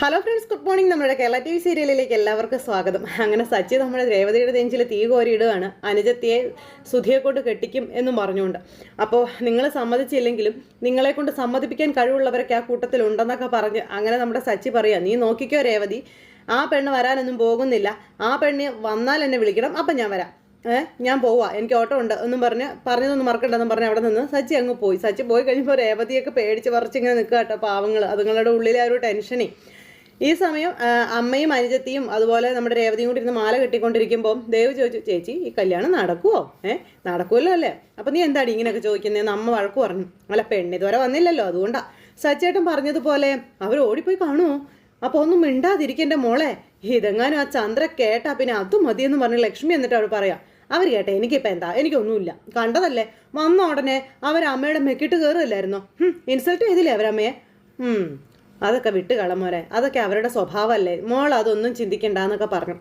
Hello friends good morning നമ്മുടെ Kerala T V സീരിയലിലേക്ക് എല്ലാവർക്കും സ്വാഗതം. അങ്ങനെ സച്ചി നമ്മുടെ രേവതിയുടെ നെഞ്ചിൽ തീ കോരിയിടുകയാണ്. അനുജത്തിയെ സുധിയെ കൊണ്ട് കെട്ടിക്കും എന്നും പറഞ്ഞുകൊണ്ട്. അപ്പോൾ നിങ്ങൾ സമ്മതിച്ചില്ലെങ്കിലും നിങ്ങളെ കൊണ്ട് സമ്മതിപ്പിക്കാൻ കഴിവുള്ളവരൊക്കെ ആ കൂട്ടത്തിൽ ഉണ്ടെന്നൊക്കെ പറഞ്ഞ് അങ്ങനെ നമ്മുടെ സച്ചി പറയാ നീ നോക്കിക്കോ രേവതി ആ പെണ്ണ് വരാനൊന്നും പോകുന്നില്ല. ആ പെണ്ണ് വന്നാൽ എന്നെ വിളിക്കണം. അപ്പം ഞാൻ വരാം. ഏഹ് ഞാൻ പോവാ. എനിക്ക് ഓട്ടോ ഉണ്ട് എന്നും പറഞ്ഞ് പറഞ്ഞതൊന്നും മറക്കണ്ടെന്നും പറഞ്ഞ് അവിടെ നിന്ന് സച്ചി അങ്ങ് പോയി. സച്ചി പോയി കഴിഞ്ഞപ്പോൾ രേവതിയൊക്കെ പേടിച്ച് പറിച്ചിങ്ങനെ നിൽക്കുക കേട്ടോ പാവങ്ങൾ അതുങ്ങളുടെ ഉള്ളിലെ ആ ഒരു ടെൻഷനേ ഈ സമയം അമ്മയും അനുജത്തിയും അതുപോലെ നമ്മുടെ രേവതിയും കൂടി ഇരുന്ന് മാല കെട്ടിക്കൊണ്ടിരിക്കുമ്പോൾ ദേവ് ചോദിച്ചു ചേച്ചി ഈ കല്യാണം നടക്കുമോ ഏ നടക്കുമല്ലോ അല്ലേ? അപ്പം നീ എന്താടി ഇങ്ങനെയൊക്കെ ചോദിക്കുന്നതെന്ന് അമ്മ വഴക്ക് പറഞ്ഞു. അല്ല പെണ്ണ് ഇതുവരെ വന്നില്ലല്ലോ അതുകൊണ്ടാണ് സച്ചേട്ടൻ പറഞ്ഞതുപോലെ അവർ ഓടിപ്പോയി കാണുമോ അപ്പോൾ ഒന്നും മിണ്ടാതിരിക്കേണ്ട മോളെ ഇതെങ്ങാനും ആ ചന്ദ്ര കേട്ടാ പിന്നെ അതും മതിയെന്ന് പറഞ്ഞ് ലക്ഷ്മി എന്നിട്ട് അവൾ പറയാം. അവർ കേട്ടെ എനിക്കിപ്പോൾ എന്താ? എനിക്കൊന്നുമില്ല. കണ്ടതല്ലേ? വന്ന ഉടനെ അവർ അമ്മയുടെ മെക്കിട്ട് കയറുമല്ലായിരുന്നോ ഇൻസൾട്ട് ചെയ്തില്ലേ അവരമ്മയെ? അതൊക്കെ വിട്ട് കളമോരെ അതൊക്കെ അവരുടെ സ്വഭാവമല്ലേ? മോൾ അതൊന്നും ചിന്തിക്കണ്ടെന്നൊക്കെ പറഞ്ഞു.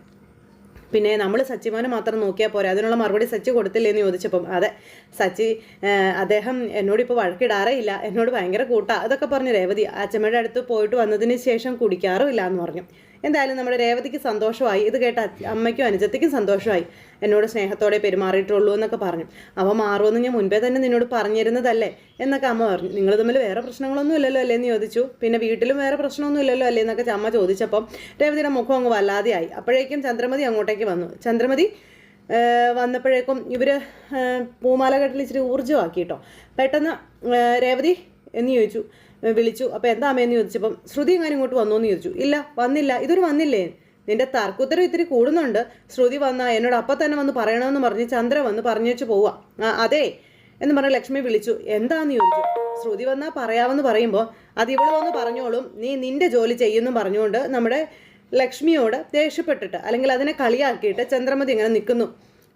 പിന്നെ നമ്മൾ സച്ചിമോനെ മാത്രം നോക്കിയാൽ പോരെ. അതിനുള്ള മറുപടി സച്ചി കൊടുത്തില്ലേ എന്ന് ചോദിച്ചപ്പം അതെ സച്ചി അദ്ദേഹം എന്നോട് ഇപ്പോൾ വഴക്കിടാറേ ഇല്ല എന്നോട് ഭയങ്കര കൂട്ടാ. അതൊക്കെ പറഞ്ഞു രേവതി. അച്ഛമ്മയുടെ അടുത്ത് പോയിട്ട് വന്നതിന് ശേഷം കുടിക്കാറുമില്ല എന്ന് പറഞ്ഞു. എന്തായാലും നമ്മുടെ രേവതിക്ക് സന്തോഷമായി. ഇത് കേട്ട അമ്മയ്ക്കും അനുജത്തിക്കും സന്തോഷമായി. എന്നോട് സ്നേഹത്തോടെ പെരുമാറിയിട്ടുള്ളൂ എന്നൊക്കെ പറഞ്ഞു. അവ മാറുമെന്ന് ഞാൻ മുൻപേ തന്നെ നിന്നോട് പറഞ്ഞിരുന്നതല്ലേ? എന്നൊക്കെ അമ്മ പറഞ്ഞു. നിങ്ങൾ തമ്മിൽ വേറെ പ്രശ്നങ്ങളൊന്നും ഇല്ലല്ലോ അല്ലേ എന്ന് ചോദിച്ചു. പിന്നെ വീട്ടിലും വേറെ പ്രശ്നമൊന്നും ഇല്ലല്ലോ അല്ലേ എന്നൊക്കെ അമ്മ ചോദിച്ചപ്പം രേവതിയുടെ മുഖം അങ്ങ് വല്ലാതെയായി. അപ്പോഴേക്കും ചന്ദ്രമതി അങ്ങോട്ടേക്ക് വന്നു. ചന്ദ്രമതി വന്നപ്പോഴേക്കും ഇവർ പൂമാല കെട്ടിൽ ഇച്ചിരി ഊർജമാക്കി കേട്ടോ. പെട്ടെന്ന് രേവതി എന്ന് ചോദിച്ചു. വിളിച്ചു. അപ്പോൾ എന്താ അമ്മയെന്ന് ചോദിച്ചപ്പം ശ്രുതി എങ്ങനെ ഇങ്ങോട്ട് വന്നു എന്ന് ചോദിച്ചു. ഇല്ല വന്നില്ല. ഇതൊരു വന്നില്ലേ? നിന്റെ തർക്കുത്തരം ഇത്തിരി കൂടുന്നുണ്ട്. ശ്രുതി വന്ന എന്നോട് അപ്പം തന്നെ വന്ന് പറയണമെന്ന് പറഞ്ഞ് ചന്ദ്ര വന്ന് പറഞ്ഞു വെച്ച് പോവാ. ആ അതെ എന്ന് പറഞ്ഞ് ലക്ഷ്മി വിളിച്ചു. എന്താന്ന് ചോദിച്ചു? ശ്രുതി വന്നാൽ പറയാമെന്ന് പറയുമ്പോൾ അത് ഇവിടെ വന്ന് പറഞ്ഞോളും. നീ നിന്റെ ജോലി ചെയ്യുന്നു പറഞ്ഞുകൊണ്ട് നമ്മുടെ ലക്ഷ്മിയോട് ദേഷ്യപ്പെട്ടിട്ട് അല്ലെങ്കിൽ അതിനെ കളിയാക്കിയിട്ട് ചന്ദ്രമതി ഇങ്ങനെ നിൽക്കുന്നു.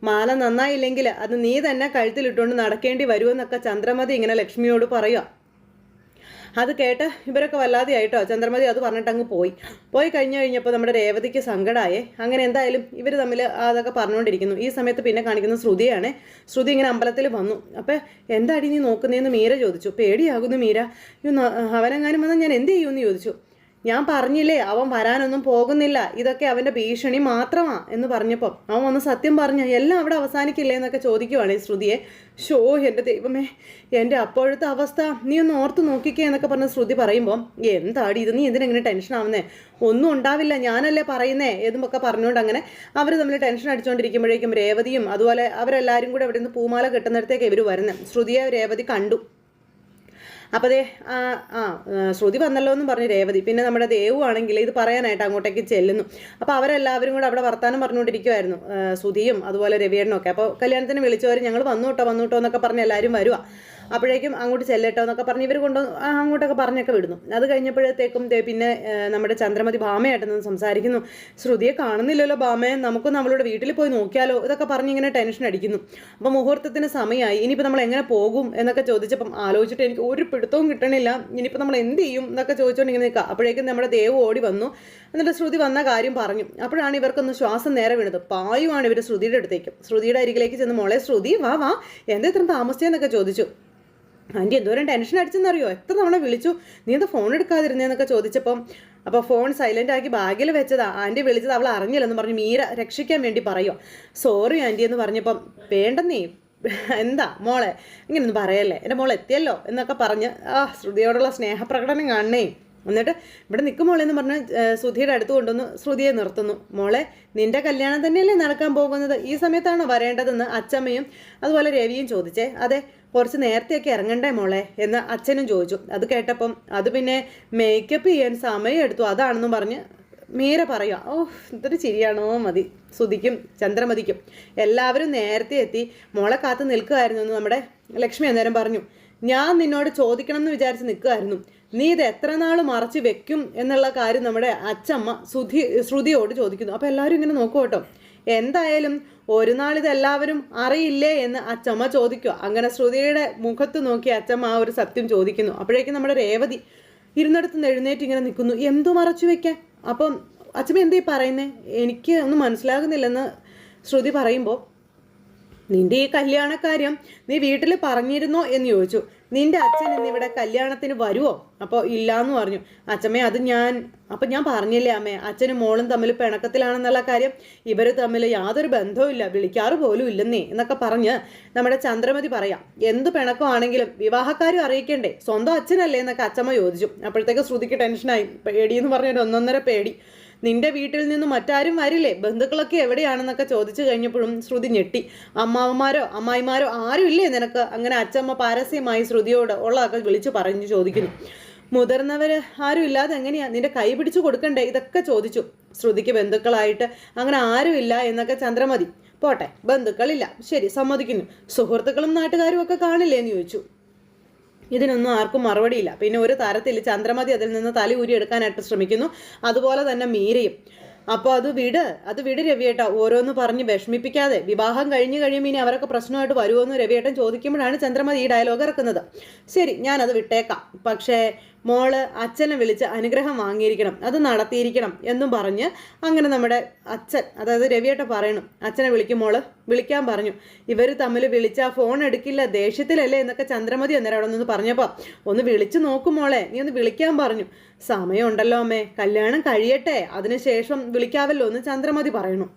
മാല നന്നായില്ലെങ്കിൽ അത് നീ തന്നെ കഴുത്തിലിട്ടുകൊണ്ട് നടക്കേണ്ടി വരുമെന്നൊക്കെ ചന്ദ്രമതി ഇങ്ങനെ ലക്ഷ്മിയോട് പറയുക അത് കേട്ട് ഇവരൊക്കെ വല്ലാതെ ആയിട്ടോ ചന്ദ്രമതി അത് പറഞ്ഞിട്ട് അങ്ങ് പോയി. പോയി കഴിഞ്ഞു കഴിഞ്ഞപ്പോൾ നമ്മുടെ രേവതിക്ക് സങ്കടമായേ അങ്ങനെ എന്തായാലും ഇവർ തമ്മിൽ അതൊക്കെ പറഞ്ഞുകൊണ്ടിരിക്കുന്നു ഈ സമയത്ത് പിന്നെ കാണിക്കുന്ന ശ്രുതിയാണ്. ശ്രുതി ഇങ്ങനെ അമ്പലത്തിൽ വന്നു. അപ്പോൾ എന്താടി നീ നോക്കുന്നതെന്ന് മീര ചോദിച്ചു. പേടിയാകുന്നു മീര. അവനെങ്ങാനും വന്നാൽ ഞാൻ എന്ത് ചെയ്യുമെന്ന് ചോദിച്ചു. ഞാൻ പറഞ്ഞില്ലേ അവൻ വരാനൊന്നും പോകുന്നില്ല. ഇതൊക്കെ അവന്റെ ഭീഷണി മാത്രമാ എന്ന് പറഞ്ഞപ്പം അവൻ വന്ന് സത്യം പറഞ്ഞു എല്ലാം അവിടെ അവസാനിക്കില്ലേ എന്നൊക്കെ ചോദിക്കുവാണ് ഈ ശ്രുതിയെ. ഷോ എന്റെ ദൈവമേ എന്റെ അപ്പോഴത്തെ അവസ്ഥ നീ ഒന്ന് ഓർത്ത് നോക്കിക്കേ എന്നൊക്കെ പറഞ്ഞ് ശ്രുതി പറയുമ്പോൾ എന്താടി ഇത്? നീ എന്തിനെങ്ങനെ ടെൻഷൻ ആവുന്നേ? ഒന്നും ഉണ്ടാവില്ല ഞാനല്ലേ പറയുന്നേ എന്നുമൊക്കെ പറഞ്ഞുകൊണ്ട് അങ്ങനെ അവർ തമ്മിൽ ടെൻഷൻ അടിച്ചുകൊണ്ടിരിക്കുമ്പോഴേക്കും രേവതിയും അതുപോലെ അവരെല്ലാവരും കൂടെ അവിടെ നിന്ന് പൂമാല കെട്ടുന്നിടത്തേക്ക് ഇവർ വരുന്നത് ശ്രുതിയെ രേവതി കണ്ടു. അപ്പോൾ ദേ ആ ആ ശ്രുതി വന്നല്ലോ എന്ന് പറഞ്ഞു രേവതി. പിന്നെ നമ്മുടെ ദേവു ആണെങ്കിൽ ഇത് പറയാനായിട്ട് അങ്ങോട്ടേക്ക് ചെല്ലുന്നു. അപ്പോൾ അവരെല്ലാവരും കൂടെ അവിടെ വർത്താനം പറഞ്ഞുകൊണ്ടിരിക്കുമായിരുന്നു ശ്രുതിയും അതുപോലെ രവിയേടനൊക്കെ അപ്പോൾ കല്യാണത്തിന് വിളിച്ചവർ ഞങ്ങൾ വന്നു കേട്ടോ വന്നു കേട്ടോ എന്നൊക്കെ പറഞ്ഞ് എല്ലാവരും വരുക അപ്പോഴേക്കും അങ്ങോട്ട് ചെല്ലട്ടോ എന്നൊക്കെ പറഞ്ഞ് ഇവർ കൊണ്ട് അങ്ങോട്ടൊക്കെ പറഞ്ഞൊക്കെ വിടുന്നു. അത് കഴിഞ്ഞപ്പോഴത്തേക്കും പിന്നെ നമ്മുടെ ചന്ദ്രമതി ഭാമയായിട്ട് നിന്ന് സംസാരിക്കുന്നു. ശ്രുതിയെ കാണുന്നില്ലല്ലോ ഭാമയെ നമുക്കൊന്ന് നമ്മളുടെ വീട്ടിൽ പോയി നോക്കിയാലോ ഇതൊക്കെ പറഞ്ഞ് ഇങ്ങനെ ടെൻഷൻ അടിക്കുന്നു. അപ്പോൾ മുഹൂർത്തത്തിന് സമയമായി ഇനിയിപ്പോൾ നമ്മൾ എങ്ങനെ പോകും എന്നൊക്കെ ചോദിച്ചപ്പം ആലോചിച്ചിട്ട് എനിക്ക് ഒരു പിടുത്തവും കിട്ടണില്ല. ഇനിയിപ്പോൾ നമ്മൾ എന്ത് ചെയ്യും എന്നൊക്കെ ചോദിച്ചുകൊണ്ട് ഇങ്ങനെ നിൽക്കുക അപ്പോഴേക്കും നമ്മുടെ ദേവ് ഓടി വന്നു. എന്നിട്ട് ശ്രുതി വന്ന കാര്യം പറഞ്ഞു. അപ്പോഴാണ് ഇവർക്കൊന്ന് ശ്വാസം നേരെ വീണത്. പായുവാണ് ഇവർ ശ്രുതിയുടെ അടുത്തേക്ക്. ശ്രുതിയുടെ അരികിലേക്ക് ചെന്ന് മോളെ ശ്രുതി വാ വാ. എന്താ ഇത്രയും താമസിച്ചെന്നൊക്കെ ചോദിച്ചു. ആന്റി എന്തോരം ടെൻഷൻ അടിച്ചെന്നറിയോ? എത്ര തവണ വിളിച്ചു. നീ എന്താ ഫോൺ എടുക്കാതിരുന്നേന്നൊക്കെ ചോദിച്ചപ്പം അപ്പോൾ ഫോൺ സൈലന്റ് ആക്കി ബാഗിൽ വെച്ചതാ. ആന്റി വിളിച്ചത് അവൾ അറിഞ്ഞില്ലെന്ന് പറഞ്ഞ് മീര രക്ഷിക്കാൻ വേണ്ടി പറയുമോ സോറി ആന്റി എന്ന് പറഞ്ഞപ്പം വേണ്ടെന്നേ. എന്താ മോളെ? ഇങ്ങനൊന്നും പറയല്ലേ. എന്റെ മോൾ എത്തിയല്ലോ എന്നൊക്കെ പറഞ്ഞ് ആ ശ്രുതിയോടുള്ള സ്നേഹപ്രകടനം കാണണേ. എന്നിട്ട് ഇവിടെ നിൽക്കും മോളെ എന്ന് പറഞ്ഞ് ശ്രുതിയുടെ അടുത്ത് കൊണ്ടുവന്ന് ശ്രുതിയെ നിർത്തുന്നു. മോളെ നിന്റെ കല്യാണം തന്നെയല്ലേ നടക്കാൻ പോകുന്നത്? ഈ സമയത്താണോ വരേണ്ടതെന്ന് അച്ചമ്മയും അതുപോലെ രവിയും ചോദിച്ചേ. അതെ കുറച്ച് നേരത്തെയൊക്കെ ഇറങ്ങണ്ടേ മോളെ? എന്ന് അച്ഛനും ചോദിച്ചു. അത് കേട്ടപ്പം അത് പിന്നെ മേക്കപ്പ് ചെയ്യാൻ സമയം എടുത്തു. അതാണെന്നും പറഞ്ഞ് മീര പറയുക ഓ ഇത്ര ചിരിയാണോ? മതി. സുധിക്കും ചന്ദ്രമതിക്കും. എല്ലാവരും നേരത്തെ എത്തി. മോളെ കാത്ത് നിൽക്കുമായിരുന്നു എന്ന് നമ്മുടെ ലക്ഷ്മി അന്നേരം പറഞ്ഞു. ഞാൻ നിന്നോട് ചോദിക്കണം എന്ന് വിചാരിച്ച് നിൽക്കുമായിരുന്നു നീ ഇത് എത്ര നാൾ മറച്ച് വെക്കും എന്നുള്ള കാര്യം നമ്മുടെ അച്ചമ്മ സുധി ശ്രുതിയോട് ചോദിക്കുന്നു. അപ്പോൾ എല്ലാവരും ഇങ്ങനെ നോക്കും കേട്ടോ. എന്തായാലും ഒരു നാൾ ഇത് എല്ലാവരും അറിയില്ലേ എന്ന് അച്ചമ്മ ചോദിക്കുക. അങ്ങനെ ശ്രുതിയുടെ മുഖത്ത് നോക്കി അച്ചമ്മ ആ ഒരു സത്യം ചോദിക്കുന്നു. അപ്പോഴേക്കും നമ്മുടെ രേവതി ഇരുന്നിടത്ത് എഴുന്നേറ്റ് ഇങ്ങനെ നിൽക്കുന്നു. എന്തു മറച്ചു വെക്കാൻ? അപ്പം അച്ഛമ്മ എന്തേ പറയുന്നേ? എനിക്ക് ഒന്നും മനസ്സിലാകുന്നില്ലെന്ന് ശ്രുതി പറയുമ്പോൾ നിന്റെ ഈ കല്യാണക്കാര്യം നീ വീട്ടിൽ പറഞ്ഞിരുന്നോ എന്ന് ചോദിച്ചു. നിന്റെ അച്ഛൻ ഇന്നിവിടെ കല്യാണത്തിന് വരുമോ അപ്പോൾ ഇല്ല എന്ന് പറഞ്ഞു. അച്ഛമ്മേ അത് ഞാൻ അപ്പം ഞാൻ പറഞ്ഞില്ലേ അമ്മേ അച്ഛനും മോളും തമ്മിൽ പിണക്കത്തിലാണെന്നുള്ള കാര്യം. ഇവർ തമ്മിൽ യാതൊരു ബന്ധവുമില്ല വിളിക്കാറ് പോലും ഇല്ലെന്നേ എന്നൊക്കെ പറഞ്ഞ് നമ്മുടെ ചന്ദ്രമതി പറയാം. എന്ത് പിണക്കമാണെങ്കിലും വിവാഹക്കാരും അറിയിക്കണ്ടേ? സ്വന്തം അച്ഛനല്ലേ എന്നൊക്കെ അച്ഛമ്മ ചോദിച്ചു. അപ്പോഴത്തേക്ക് ശ്രുതിക്ക് ടെൻഷനായി. പേടിയെന്ന് പറഞ്ഞൊരു ഒന്നൊന്നര പേടി. നിന്റെ വീട്ടിൽ നിന്ന് മറ്റാരും വരില്ലേ? ബന്ധുക്കളൊക്കെ എവിടെയാണെന്നൊക്കെ ചോദിച്ചു കഴിഞ്ഞപ്പോഴും ശ്രുതി ഞെട്ടി. അമ്മാവന്മാരോ അമ്മായിമാരോ ആരും ഇല്ലേ നിനക്ക്? അങ്ങനെ അച്ഛമ്മ പാരസ്യമായി ശ്രുതിയോട് ഉള്ളതൊക്കെ വിളിച്ചു പറഞ്ഞു ചോദിക്കുന്നു. മുതിർന്നവർ ആരും ഇല്ലാതെ എങ്ങനെയാ? നിന്റെ കൈ പിടിച്ചു കൊടുക്കണ്ടേ? ഇതൊക്കെ ചോദിച്ചു. ശ്രുതിക്ക് ബന്ധുക്കളായിട്ട് അങ്ങനെ ആരുമില്ല എന്നൊക്കെ ചന്ദ്രമതി. പോട്ടെ ബന്ധുക്കളില്ല. ശരി സമ്മതിക്കുന്നു. സുഹൃത്തുക്കളും നാട്ടുകാരും ഒക്കെ കാണില്ലേ എന്ന് ചോദിച്ചു. ഇതിനൊന്നും ആർക്കും മറുപടിയില്ല. പിന്നെ ഒരു തരത്തിൽ ചന്ദ്രമതി അതിൽ നിന്ന് തല ഊരിയെടുക്കാനായിട്ട് ശ്രമിക്കുന്നു. അതുപോലെ തന്നെ മീരയും. അപ്പോൾ അത് വിട് അത് വിട് രവിയേട്ട. ഓരോന്ന് പറഞ്ഞ് വിഷമിപ്പിക്കാതെ. വിവാഹം കഴിഞ്ഞു കഴിയുമ്പോൾ ഇനി അവരൊക്കെ പ്രശ്നമായിട്ട് വരുമോ എന്ന് രവിയേട്ടൻ ചോദിക്കുമ്പോഴാണ് ചന്ദ്രമതി ഈ ഡയലോഗ് ഇറക്കുന്നത്. ശരി ഞാനത് വിട്ടേക്കാം. പക്ഷേ മോൾ അച്ഛനെ വിളിച്ച് അനുഗ്രഹം വാങ്ങിയിരിക്കണം അത് നടത്തിയിരിക്കണം എന്നും പറഞ്ഞ് അങ്ങനെ നമ്മുടെ അച്ഛൻ അതായത് രവിയേട്ട പറയണം അച്ഛനെ വിളിക്കും മോൾ വിളിക്കാൻ പറഞ്ഞു. ഇവർ തമ്മിൽ വിളിച്ചാൽ ഫോൺ എടുക്കില്ല ദേഷ്യത്തിലല്ലേ എന്നൊക്കെ ചന്ദ്രമതി അന്നേരം അവിടെ നിന്ന് പറഞ്ഞപ്പോൾ ഒന്ന് വിളിച്ചു നോക്കും മോളെ നീ ഒന്ന് വിളിക്കാൻ പറഞ്ഞു. സമയമുണ്ടല്ലോ അമ്മേ കല്യാണം കഴിയട്ടെ അതിനുശേഷം വിളിക്കാവല്ലോ എന്ന് ചന്ദ്രമതി പറയണു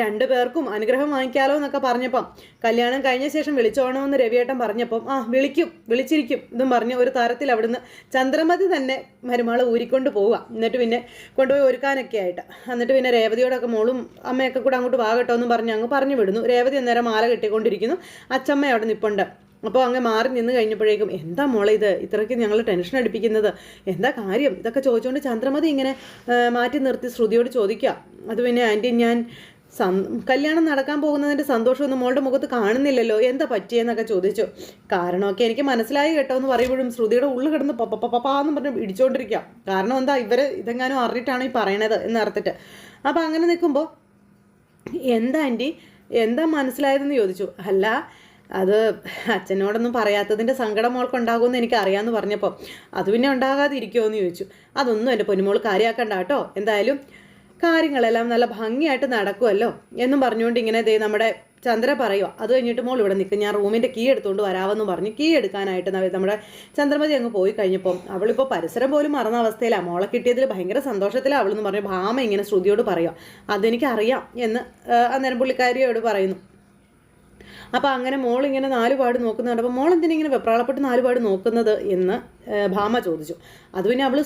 രണ്ടു പേർക്കും അനുഗ്രഹം വാങ്ങിക്കാലോ എന്നൊക്കെ പറഞ്ഞപ്പം കല്യാണം കഴിഞ്ഞ ശേഷം വിളിച്ചോണമെന്ന് രവിയേട്ടൻ പറഞ്ഞപ്പം ആ വിളിക്കും വിളിച്ചിരിക്കും ഇതും പറഞ്ഞ് ഒരു തരത്തിൽ അവിടുന്ന് ചന്ദ്രമതി തന്നെ മരുമാളെ ഊരിക്കൊണ്ട് പോവുക. എന്നിട്ട് പിന്നെ കൊണ്ടുപോയി ഒരുക്കാനൊക്കെ ആയിട്ട്. എന്നിട്ട് പിന്നെ രേവതിയോടൊക്കെ മോളും അമ്മയൊക്കെ കൂടെ അങ്ങോട്ട് വാകട്ടോ എന്ന് പറഞ്ഞ് അങ്ങ് പറഞ്ഞു വിടുന്നു. രേവതി അന്നേരം മാല കെട്ടിക്കൊണ്ടിരിക്കുന്നു. അച്ചമ്മ അവിടെ നിപ്പുണ്ട്. അപ്പോൾ അങ്ങ് മാറി നിന്ന് കഴിഞ്ഞപ്പോഴേക്കും എന്താ മോളെ ഇത്? ഇത്രയ്ക്ക് ഞങ്ങൾ ടെൻഷൻ അടിപ്പിക്കുന്നത്. എന്താ കാര്യം? ഇതൊക്കെ ചോദിച്ചുകൊണ്ട് ചന്ദ്രമതി ഇങ്ങനെ മാറ്റി നിർത്തി ശ്രുതിയോട് ചോദിക്കുക. അത് പിന്നെ ആന്റി ഞാൻ കല്യാണം നടക്കാൻ പോകുന്നതിന്റെ സന്തോഷമൊന്നും മോളുടെ മുഖത്ത് കാണുന്നില്ലല്ലോ. എന്താ പറ്റിയെന്നൊക്കെ ചോദിച്ചു. കാരണമൊക്കെ എനിക്ക് മനസ്സിലായി കേട്ടോ എന്ന് പറയുമ്പോഴും ശ്രുതിയുടെ ഉള്ളിൽ കിടന്ന് പപ്പാന്ന് പറഞ്ഞ് ഇടിച്ചുകൊണ്ടിരിക്കുക കാരണം എന്താ ഇവർ ഇതെങ്ങാനും അറിഞ്ഞിട്ടാണ് ഈ പറയണത് എന്ന് അർത്ഥിട്ട് അപ്പം അങ്ങനെ നിൽക്കുമ്പോൾ എന്താ ആന്റി എന്താ മനസ്സിലായതെന്ന് ചോദിച്ചു. അല്ല അത് അച്ഛനോടൊന്നും പറയാത്തതിന്റെ സങ്കടം മോൾക്കുണ്ടാകുമെന്ന് എനിക്ക് അറിയാമെന്ന് പറഞ്ഞപ്പോൾ അത് പിന്നെ ഉണ്ടാകാതിരിക്കുമോ എന്ന് ചോദിച്ചു. അതൊന്നും എന്റെ പൊന്നുമോൾ കാര്യമാക്കണ്ട കേട്ടോ. എന്തായാലും കാര്യങ്ങളെല്ലാം നല്ല ഭംഗിയായിട്ട് നടക്കുമല്ലോ എന്നും പറഞ്ഞുകൊണ്ട് ഇങ്ങനെ ദേ നമ്മുടെ ചന്ദ്ര പറയുക അത് കഴിഞ്ഞിട്ട് മോൾ ഇവിടെ നിൽക്കും ഞാൻ റൂമിന്റെ കീ എടുത്തുകൊണ്ട് വരാമെന്ന് പറഞ്ഞ് കീ എടുക്കാനായിട്ട് നമ്മുടെ ചന്ദ്രമതി അങ്ങ് പോയി കഴിഞ്ഞപ്പോൾ അവളിപ്പോൾ പരിസരം പോലും മറന്ന അവസ്ഥയിലാണ് മോളെ കിട്ടിയതിൽ ഭയങ്കര സന്തോഷത്തിലാണ് അവളെന്ന് പറഞ്ഞു ഭാമ ഇങ്ങനെ ശ്രുതിയോട് പറയുക അതെനിക്കറിയാം എന്ന് അന്നേരം പുള്ളിക്കാരിയോട് പറയുന്നു. അപ്പോൾ അങ്ങനെ മോൾ ഇങ്ങനെ നാലുപാട് നോക്കുന്നുണ്ട്. അപ്പോൾ മോൾ എന്തിനാ ഇങ്ങനെ വെപ്രാളപ്പെട്ട് നാലുപാട് നോക്കുന്നത് എന്ന് ഭാമ ചോദിച്ചു. അത് പിന്നെ അവൾ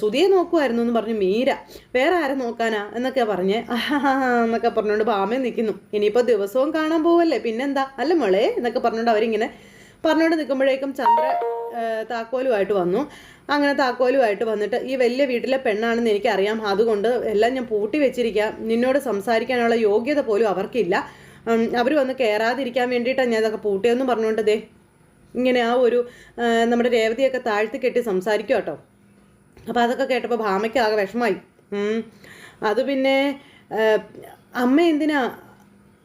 ശ്രുതിയെ നോക്കുമായിരുന്നു എന്ന് പറഞ്ഞു മീര വേറെ ആരെ നോക്കാനാ? എന്നൊക്കെ പറഞ്ഞ് എന്നൊക്കെ പറഞ്ഞുകൊണ്ട് ഭാമ നിൽക്കുന്നു ഇനിയിപ്പോൾ ദിവസവും കാണാൻ പോവല്ലേ പിന്നെന്താ? അല്ല മോളെ എന്നൊക്കെ പറഞ്ഞുകൊണ്ട് അവരിങ്ങനെ പറഞ്ഞുകൊണ്ട് നിൽക്കുമ്പോഴേക്കും ചന്ദ്ര താക്കോലുമായിട്ട് വന്നു. അങ്ങനെ താക്കോലുമായിട്ട് വന്നിട്ട് ഈ വലിയ വീട്ടിലെ പെണ്ണാണെന്ന് എനിക്കറിയാം. അതുകൊണ്ട് എല്ലാം ഞാൻ പൂട്ടി വെച്ചിരിക്കാം. നിന്നോട് സംസാരിക്കാനുള്ള യോഗ്യത പോലും അവർക്കില്ല. അവർ വന്ന് കയറാതിരിക്കാൻ വേണ്ടിയിട്ടാണ് ഞാൻ ഇതൊക്കെ പൂട്ടിയെന്ന് പറഞ്ഞുകൊണ്ട് ദേ ഇങ്ങനെ ആ ഒരു നമ്മുടെ രേവതിയൊക്കെ താഴ്ത്തി കെട്ടി സംസാരിക്കും കേട്ടോ അപ്പോൾ അതൊക്കെ കേട്ടപ്പോൾ ഭാമയ്ക്ക് ആകെ വിഷമായി. അത് പിന്നെ അമ്മ എന്തിനാ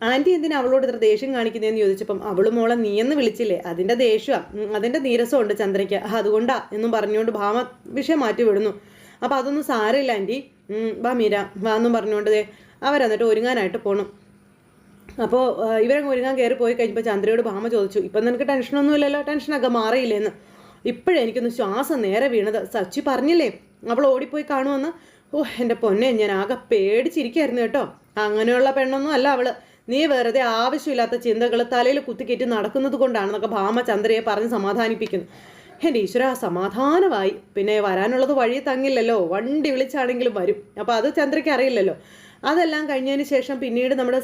ആന്റി എന്തിനാ അവളോട് ഇത്ര ദേഷ്യം കാണിക്കുന്നതെന്ന് ചോദിച്ചപ്പം അവൾ മോളെ നീയെന്ന് വിളിച്ചില്ലേ? അതിന്റെ ദേഷ്യമാണ് അതിന്റെ നീരസമുണ്ട് ചന്ദ്രയ്ക്ക്. അതുകൊണ്ടാ എന്നും പറഞ്ഞുകൊണ്ട് ഭാമ വിഷയം മാറ്റി വിടുന്നു. അപ്പോൾ അതൊന്നും സാരമില്ല ആന്റി വാ മീര. വാ എന്നും പറഞ്ഞുകൊണ്ട് അവരെന്നിട്ട് ഒരുങ്ങാനായിട്ട് പോകണം അപ്പോൾ ഇവരങ്ങ് ഒരുങ്ങാൻ കയറി പോയി കഴിഞ്ഞപ്പോൾ ചന്ദ്രയോട് ഭാമ ചോദിച്ചു ഇപ്പം നിനക്ക് ടെൻഷനൊന്നുമില്ലല്ലോ ടെൻഷനൊക്കെ മാറിയില്ലേന്ന്? ഇപ്പോഴേ എനിക്കൊന്ന് ശ്വാസം നേരെ വീണത്. സച്ചി പറഞ്ഞില്ലേ അവൾ ഓടിപ്പോയി കാണുമെന്ന്? ഓ എന്റെ പൊന്നെ ഞാൻ ആകെ പേടിച്ചിരിക്കായിരുന്നു കേട്ടോ. അങ്ങനെയുള്ള പെണ്ണൊന്നും അല്ല അവൾ. നീ വെറുതെ ആവശ്യമില്ലാത്ത ചിന്തകൾ തലയിൽ കുത്തിക്കേറ്റ് നടക്കുന്നത് കൊണ്ടാണെന്നൊക്കെ ഭാമ ചന്ദ്രയെ പറഞ്ഞ് സമാധാനിപ്പിക്കുന്നു. എന്റെ ഈശ്വര സമാധാനമായി. പിന്നെ വരാനുള്ളത് വഴി തങ്ങില്ലല്ലോ. വണ്ടി വിളിച്ചാണെങ്കിലും വരും. അപ്പോൾ അത് ചന്ദ്രയ്ക്ക് അറിയില്ലല്ലോ. അതെല്ലാം കഴിഞ്ഞതിന് ശേഷം പിന്നീട് നമ്മുടെ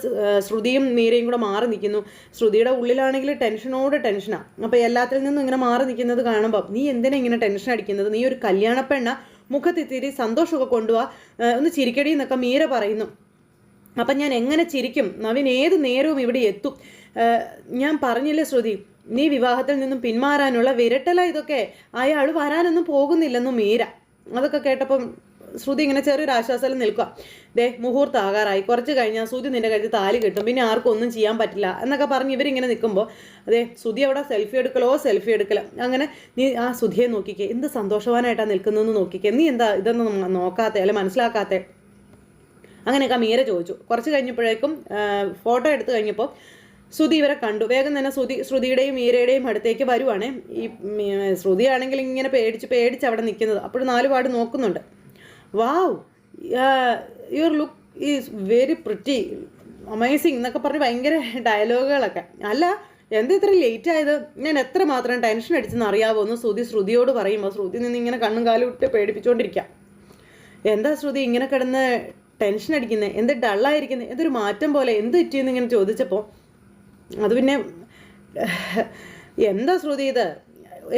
ശ്രുതിയും മീരയും കൂടെ മാറി നിൽക്കുന്നു. ശ്രുതിയുടെ ഉള്ളിലാണെങ്കിൽ ടെൻഷനോട് ടെൻഷനാണ് അപ്പോൾ എല്ലാത്തിൽ നിന്നും ഇങ്ങനെ മാറി നിൽക്കുന്നത് കാണുമ്പോൾ നീ എന്തിനാ ഇങ്ങനെ ടെൻഷൻ അടിക്കുന്നത്? നീ ഒരു കല്യാണപ്പെണ്ണ മുഖത്തിത്തിരി സന്തോഷമൊക്കെ കൊണ്ടുപോവാ ഒന്ന് ചിരിക്കടി എന്നൊക്കെ മീര പറയുന്നു. അപ്പം ഞാൻ എങ്ങനെ ചിരിക്കും? നവീൻ ഏത് നേരവും ഇവിടെ എത്തും. ഞാൻ പറഞ്ഞില്ലേ ശ്രുതി നീ വിവാഹത്തിൽ നിന്നും പിന്മാറാനുള്ള വിരട്ടല ഇതൊക്കെ. അയാൾ വരാനൊന്നും പോകുന്നില്ലെന്നും മീര. അതൊക്കെ കേട്ടപ്പം ശ്രുതി ഇങ്ങനെ ചെറിയൊരു ആശ്വാസം നിൽക്കുക. ദേ മുഹൂർത്ത ആകാറായി കുറച്ച് കഴിഞ്ഞാൽ ശ്രുതി നിന്റെ കഴിഞ്ഞ് താലി കിട്ടും. പിന്നെ ആർക്കും ഒന്നും ചെയ്യാൻ പറ്റില്ല എന്നൊക്കെ പറഞ്ഞ് ഇവരിങ്ങനെ നിൽക്കുമ്പോൾ അതെ ശ്രുതി അവിടെ സെൽഫി എടുക്കലോ സെൽഫി എടുക്കല. അങ്ങനെ നീ ആ ശ്രുതിയെ നോക്കിക്കേ. എന്ത് സന്തോഷവാനായിട്ടാണ് നിൽക്കുന്നതെന്ന് നോക്കിക്കേ. നീ എന്താ ഇതൊന്നും നോക്കാത്ത അല്ലെ മനസ്സിലാക്കാത്ത? അങ്ങനെയൊക്കെ മീര ചോദിച്ചു. കുറച്ച് കഴിഞ്ഞപ്പോഴേക്കും ഫോട്ടോ എടുത്തു കഴിഞ്ഞപ്പോൾ ശ്രുതി ഇവരെ കണ്ടു. വേഗം തന്നെ ശ്രുതി ശ്രുതിയുടെയും മീരയുടെയും അടുത്തേക്ക് വരുവാണ്. ഈ ശ്രുതിയാണെങ്കിൽ ഇങ്ങനെ പേടിച്ച് പേടിച്ച് അവിടെ നിൽക്കുന്നത്. അപ്പോഴും നാലുപാട് നോക്കുന്നുണ്ട്. Wow your look is very pretty amazing എന്നൊക്കെ പറഞ്ഞ് ഭയങ്കര ഡയലോഗുകളൊക്കെ അല്ല എന്താ ഇത്ര ലേറ്റ് ആയത്? ഞാൻ എത്ര മാത്രം ടെൻഷൻ അടിച്ചെന്ന് അറിയാവോ? എന്ന് ശ്രുതി ശ്രുതിയോട് പറയുമ്പോൾ ശ്രുതി നിന്ന് ഇങ്ങനെ കണ്ണും കാലും ഇട്ട് പേടിപ്പിച്ചുകൊണ്ടിരിക്കാം എന്താ ശ്രുതി ഇങ്ങനെ കിടന്ന് ടെൻഷൻ അടിക്കുന്നത് എന്ത് ഡള്ളായിരിക്കുന്നത് എന്തൊരു മാറ്റം പോലെ? എന്ത് പറ്റിയെന്ന് ഇങ്ങനെ ചോദിച്ചപ്പോൾ അത് പിന്നെ എന്താ ശ്രുതി ഇത്?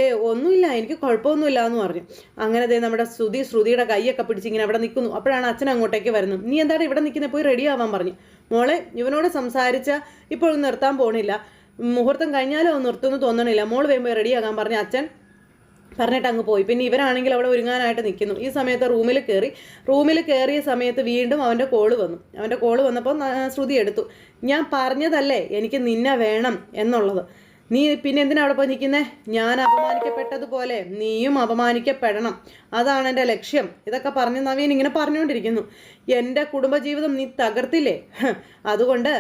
ഏ ഒന്നുമില്ല എനിക്ക് കുഴപ്പമൊന്നുമില്ല എന്ന് പറഞ്ഞു. അങ്ങനെ ദേ നമ്മുടെ ശ്രുതി ശ്രുതിയുടെ കൈയൊക്കെ പിടിച്ച് ഇങ്ങനെ അവിടെ നിൽക്കുന്നു. അപ്പോഴാണ് അച്ഛൻ അങ്ങോട്ടേക്ക് വരുന്നത്. നീ എന്താണ് ഇവിടെ നിൽക്കുന്നത് പോയി റെഡി ആവാൻ പറഞ്ഞു. മോളെ ഇവനോട് സംസാരിച്ച ഇപ്പോൾ നിർത്താൻ പോണില്ല. മുഹൂർത്തം കഴിഞ്ഞാലോ നിർത്തുമെന്ന് തോന്നണില്ല. മോൾ വേഗം റെഡിയാകാൻ പറഞ്ഞ അച്ഛൻ പറഞ്ഞിട്ട് അങ്ങ് പോയി. പിന്നെ ഇവരാണെങ്കിൽ അവിടെ ഒരുങ്ങാനായിട്ട് നിൽക്കുന്നു. ഈ സമയത്ത് റൂമിൽ കയറി റൂമിൽ കയറിയ സമയത്ത് വീണ്ടും അവന്റെ കോൾ വന്നു. അവന്റെ കോൾ വന്നപ്പോൾ ശ്രുതി എടുത്തു. ഞാൻ പറഞ്ഞതല്ലേ എനിക്ക് നിന്നെ വേണം എന്നുള്ളത്. നീ പിന്നെ എന്തിനാ അവിടെ പോയി നിൽക്കുന്നേ? ഞാൻ അപമാനിക്കപ്പെട്ടതുപോലെ നീയും അപമാനിക്കപ്പെടണം. അതാണ് എന്റെ ലക്ഷ്യം. ഇതൊക്കെ പറഞ്ഞ് നവീൻ ഇങ്ങനെ പറഞ്ഞുകൊണ്ടിരിക്കുന്നു. എന്റെ കുടുംബജീവിതം നീ തകർത്തില്ലേ? അതുകൊണ്ട്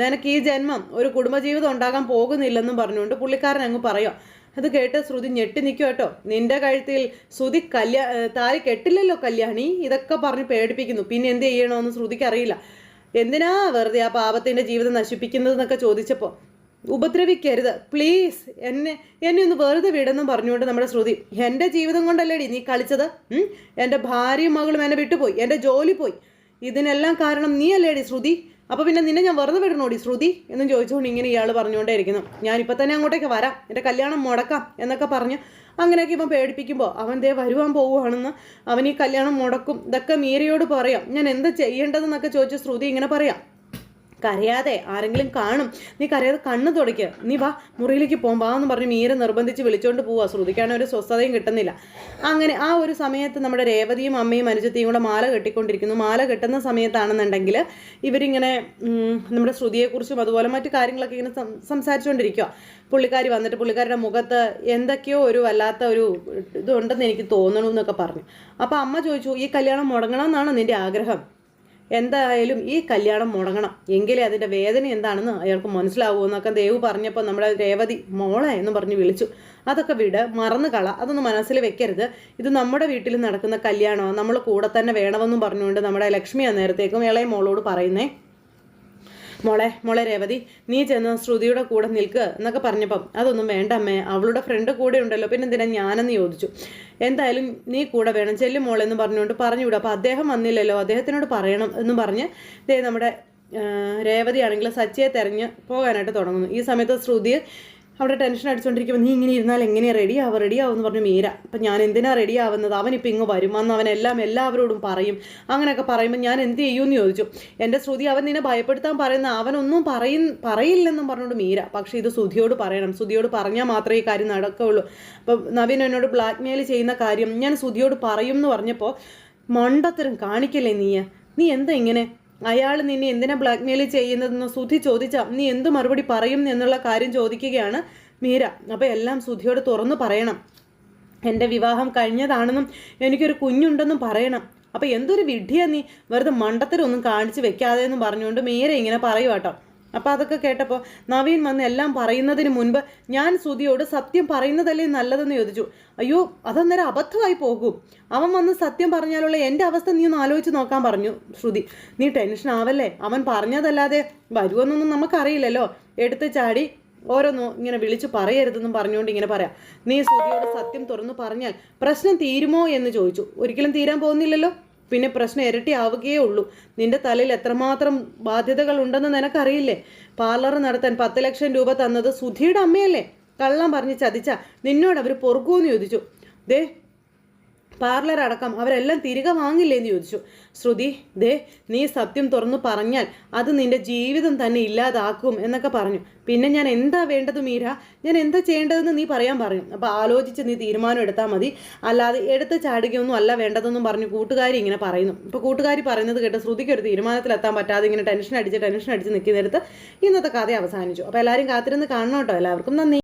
നിനക്ക് ഈ ജന്മം ഒരു കുടുംബജീവിതം ഉണ്ടാകാൻ പോകുന്നില്ലെന്നും പറഞ്ഞുകൊണ്ട് പുള്ളിക്കാരൻ അങ്ങ് പറയാം. അത് കേട്ട് ശ്രുതി ഞെട്ടി നിൽക്കും കേട്ടോ. നിന്റെ കഴുത്തിൽ ശ്രുതി കല്യാ താലി കെട്ടില്ലല്ലോ കല്യാണി? ഇതൊക്കെ പറഞ്ഞ് പേടിപ്പിക്കുന്നു. പിന്നെ എന്ത് ചെയ്യണമെന്ന് ശ്രുതിക്ക് അറിയില്ല എന്തിനാ വെറുതെ ആ പാപത്തിന്റെ ജീവിതം നശിപ്പിക്കുന്നത് എന്നൊക്കെ ചോദിച്ചപ്പോൾ ഉപദ്രവിക്കരുത്. പ്ലീസ് എന്നെ എന്നെ ഒന്ന് വെറുതെ വിടെന്നും പറഞ്ഞുകൊണ്ട് നമ്മുടെ ശ്രുതി എന്റെ ജീവിതം കൊണ്ടല്ലേടി നീ കളിച്ചത്? എന്റെ ഭാര്യയും മകളും എന്നെ വിട്ടുപോയി എന്റെ ജോലി പോയി. ഇതിനെല്ലാം കാരണം നീ അല്ലേടി ശ്രുതി? അപ്പോൾ പിന്നെ നിന്നെ ഞാൻ വെറുതെ വിടണോടി ശ്രുതി? എന്നും ചോദിച്ചുകൊണ്ട് ഇങ്ങനെ ഇയാൾ പറഞ്ഞുകൊണ്ടേ ഇരിക്കുന്നു ഞാനിപ്പോൾ തന്നെ അങ്ങോട്ടേക്ക് വരാം എന്റെ കല്യാണം മുടക്കാം എന്നൊക്കെ പറഞ്ഞ് അങ്ങനെയൊക്കെ ഇവൻ പേടിപ്പിക്കുമ്പോൾ അവൻ ദേ വരുവാൻ പോവുകയാണെന്ന് അവൻ ഈ കല്യാണം മുടക്കും. ഇതൊക്കെ മീരയോട് പറയാം. ഞാൻ എന്താ ചെയ്യേണ്ടതെന്നൊക്കെ ചോദിച്ച് ശ്രുതി ഇങ്ങനെ പറയാം. കരയാതെ ആരെങ്കിലും കാണും. നീ കരയാതെ കണ്ണ് തുടയ്ക്കുക നീ വാ മുറിയിലേക്ക് പോകാം എന്ന് പറഞ്ഞ് മീര നിർബന്ധിച്ച് വിളിച്ചുകൊണ്ട് പോവാ. ശ്രുതിക്കാണ് ഒരു സ്വസ്ഥതയും കിട്ടുന്നില്ല. അങ്ങനെ ആ ഒരു സമയത്ത് നമ്മുടെ രേവതിയും അമ്മയും അനുജത്തിയും കൂടെ മാല കെട്ടിക്കൊണ്ടിരിക്കുന്നു. മാല കെട്ടുന്ന സമയത്താണെന്നുണ്ടെങ്കിൽ ഇവരിങ്ങനെ നമ്മുടെ ശ്രുതിയെക്കുറിച്ചും അതുപോലെ മറ്റു കാര്യങ്ങളൊക്കെ ഇങ്ങനെ സംസാരിച്ചുകൊണ്ടിരിക്കുക പുള്ളിക്കാരി വന്നിട്ട് പുള്ളിക്കാരുടെ മുഖത്ത് എന്തൊക്കെയോ ഒരു വല്ലാത്ത ഒരു ഇതുണ്ടെന്ന് എനിക്ക് തോന്നണു എന്നൊക്കെ പറഞ്ഞു. അപ്പോൾ അമ്മ ചോദിച്ചു ഈ കല്യാണം മുടങ്ങണമെന്നാണോ നിന്റെ ആഗ്രഹം? എന്തായാലും ഈ കല്യാണം മുടങ്ങണം. എങ്കിലേ അതിന്റെ വേദന എന്താണെന്ന് അയാൾക്ക് മനസ്സിലാവൂ എന്നൊക്കെ ദേവ് പറഞ്ഞപ്പോൾ നമ്മുടെ രേവതി മോളെ എന്ന് പറഞ്ഞ് വിളിച്ചു. അതൊക്കെ വിട് മറന്നു കള അതൊന്നും മനസ്സിൽ വെക്കരുത്. ഇത് നമ്മുടെ വീട്ടിൽ നടക്കുന്ന കല്യാണമാണ് നമ്മൾ കൂടെ തന്നെ വേണമെന്നും പറഞ്ഞുകൊണ്ട് നമ്മുടെ ലക്ഷ്മി അന്നേരത്തേക്കും ഇളയ മോളോട് പറയുന്നേ മോളെ മോളെ രേവതി നീ ചെന്ന് ശ്രുതിയുടെ കൂടെ നിൽക്ക് എന്നൊക്കെ പറഞ്ഞപ്പം അതൊന്നും വേണ്ട അമ്മേ അവളുടെ ഫ്രണ്ട് കൂടെ ഉണ്ടല്ലോ പിന്നെ എന്തിനാ ഞാനെന്ന് ചോദിച്ചു. എന്തായാലും നീ കൂടെ വേണം ചെല്ലും മോളെന്ന് പറഞ്ഞുകൊണ്ട് പറഞ്ഞു വിടും അപ്പോൾ അദ്ദേഹം വന്നില്ലല്ലോ അദ്ദേഹത്തിനോട് പറയണം എന്ന് പറഞ്ഞ് ദേ നമ്മുടെ രേവതി ആണെങ്കിൽ സച്ചിയെ തെരഞ്ഞ് പോകാനായിട്ട് തുടങ്ങുന്നു. ഈ സമയത്ത് ശ്രുതി അവിടെ ടെൻഷൻ അടിച്ചുകൊണ്ടിരിക്കുമ്പോൾ നീ ഇങ്ങനെ ഇരുന്നാൽ എങ്ങനെയാണ് റെഡി ആവുക? റെഡി ആവുമെന്ന് പറഞ്ഞു മീര. അപ്പം ഞാൻ എന്തിനാണ് റെഡി ആവുന്നത്? അവനിപ്പോൾ ഇങ്ങ് വരും. അന്ന് എല്ലാവരോടും പറയും. അങ്ങനെയൊക്കെ പറയുമ്പോൾ ഞാൻ എന്ത് ചെയ്യുമെന്ന് ചോദിച്ചു. എന്റെ ശ്രുതി അവൻ നിന്നെ ഭയപ്പെടുത്താൻ പറയുന്ന അവനൊന്നും പറയും പറയില്ലെന്നും പറഞ്ഞുകൊണ്ട് മീര. പക്ഷേ ഇത് ശ്രുതിയോട് പറയണം. ശ്രുതിയോട് പറഞ്ഞാൽ മാത്രമേ ഈ കാര്യം നടക്കുകയുള്ളൂ. അപ്പം നവീൻ എന്നോട് ബ്ലാക്ക് മെയിൽ ചെയ്യുന്ന കാര്യം ഞാൻ ശ്രുതിയോട് പറയും എന്ന് പറഞ്ഞപ്പോൾ മണ്ടത്തരം കാണിക്കല്ലേ നീ നീ എന്താ ഇങ്ങനെ അയാൾ നിന്നെ എന്തിനാ ബ്ലാക്ക്മെയിൽ ചെയ്യുന്നതെന്ന് സുധി ചോദിച്ചാൽ നീ എന്ത് മറുപടി പറയും എന്നുള്ള കാര്യം ചോദിക്കുകയാണ് മീര. അപ്പോൾ എല്ലാം സുധിയോട് തുറന്നു പറയണം. എന്റെ വിവാഹം കഴിഞ്ഞതാണെന്നും എനിക്കൊരു കുഞ്ഞുണ്ടെന്നും പറയണം. അപ്പോൾ എന്തൊരു വിഡ്ഢിയാ നീ. വെറുതെ മണ്ടത്തരൊന്നും കാണിച്ച് വെക്കാതെ എന്ന് പറഞ്ഞുകൊണ്ട് മീര ഇങ്ങനെ പറയുവാട്ടോ അപ്പോൾ അതൊക്കെ കേട്ടപ്പോൾ നവീൻ വന്ന് എല്ലാം പറയുന്നതിന് മുൻപ് ഞാൻ സുതിയോട് സത്യം പറയുന്നതല്ലേ നല്ലതെന്ന് ചോദിച്ചു. അയ്യോ അതന്നേരം അബദ്ധമായി പോകും. അവൻ വന്ന് സത്യം പറഞ്ഞാലുള്ള എന്റെ അവസ്ഥ നീ ഒന്ന് ആലോചിച്ച് നോക്കാൻ പറഞ്ഞു ശ്രുതി. നീ ടെൻഷൻ ആവല്ലേ? അവൻ പറഞ്ഞതല്ലാതെ വരുമെന്നൊന്നും നമുക്കറിയില്ലല്ലോ. എടുത്ത് ചാടി ഓരോന്നും ഇങ്ങനെ വിളിച്ചു പറയരുതെന്നും പറഞ്ഞുകൊണ്ട് ഇങ്ങനെ പറയാം. നീ ശ്രുതിയോട് സത്യം തുറന്നു പറഞ്ഞാൽ പ്രശ്നം തീരുമോ എന്ന് ചോദിച്ചു. ഒരിക്കലും തീരാൻ പോകുന്നില്ലല്ലോ? പിന്നെ പ്രശ്നം ഇരട്ടി ആവുകയേ ഉള്ളൂ. നിന്റെ തലയിൽ എത്രമാത്രം ബാധ്യതകൾ ഉണ്ടെന്ന് നിനക്കറിയില്ലേ? പാർലർ നടത്താൻ പത്ത് ലക്ഷം രൂപ തന്നത് സുധിയുടെ അമ്മയല്ലേ? കള്ളം പറഞ്ഞ് ചതിച്ച നിന്നോട് അവർ പൊറുക്കൂന്ന് ചോദിച്ചു. ദേ പാർലർ അടക്കം അവരെല്ലാം തിരികെ വാങ്ങില്ലേ എന്ന് ചോദിച്ചു. ശ്രുതി ദേ നീ സത്യം തുറന്നു പറഞ്ഞാൽ അത് നിന്റെ ജീവിതം തന്നെ ഇല്ലാതാക്കും എന്നൊക്കെ പറഞ്ഞു. പിന്നെ ഞാൻ എന്താ വേണ്ടത് മീര? ഞാൻ എന്താ ചെയ്യേണ്ടതെന്ന് നീ പറയാൻ പറഞ്ഞു. അപ്പോൾ ആലോചിച്ച് നീ തീരുമാനം എടുത്താൽ മതി. അല്ലാതെ എടുത്ത് ചാടുകയൊന്നും അല്ല വേണ്ടതെന്നും പറഞ്ഞു കൂട്ടുകാരി ഇങ്ങനെ പറയുന്നു. ഇപ്പോൾ കൂട്ടുകാരി പറയുന്നത് കേട്ട് ശ്രുതിക്ക് ഒരു തീരുമാനത്തിലെത്താൻ പറ്റാതെ ഇങ്ങനെ ടെൻഷൻ അടിച്ച് ടെൻഷൻ അടിച്ച് നിൽക്കുന്നിടത്ത് ഇന്നത്തെ കഥ അവസാനിച്ചു. അപ്പോൾ എല്ലാവരും കാത്തിരുന്ന് കാണണം കേട്ടോ. എല്ലാവർക്കും നന്ദി.